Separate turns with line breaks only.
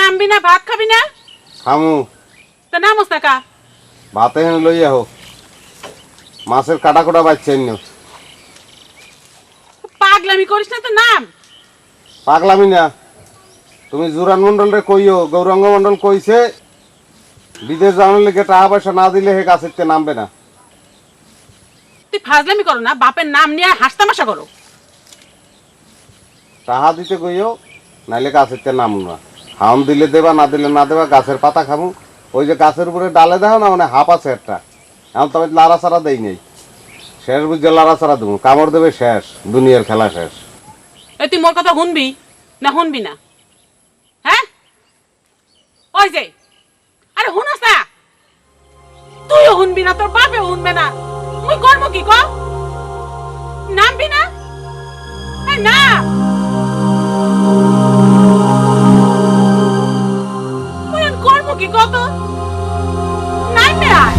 নামবি না ভাত খাবি না?
খামু।
তা নামস না কা?
ভাতে হেন লইয়া হোক মাছের কাটা কোটা বাচ্চেন নিও।
পাগলামি করিস না তো নাম।
পাগলামি না। তুমি জুরান মন্ডল রে কইও গৌরাঙ্গ মন্ডল কইছে বিদেশ যাওয়ার লেগে টাকা পয়সা না দিলে হে গাছের নামবে না।
তুই ফাজলামি করো না বাপের নাম নিয়ে হাসতামাশা করো।
টাহা দিতে কইও নাইলে গাছের নাম না। হাম দিলে দেবা, না দিলে না দেবা, গাছের পাতা খামু। ওই যে গাছের উপরে ডালে দেখো না মানে হাফ আছে একটা। এখন তবে লাড়া ছাড়া দেই নেই। শেষ বুঝে লাড়া ছাড়া দেবো। কামড় দেবে শেষ, দুনিয়ার খেলা শেষ।
এই, তুই মোর কথা শুনবি? না শুনবি না। হ্যাঁ? ওই যে। আরে, শুনাস না? তুইও শুনবি না, তোর বাপেও শুনবে না। মুই করব কি, ক? 哥哥。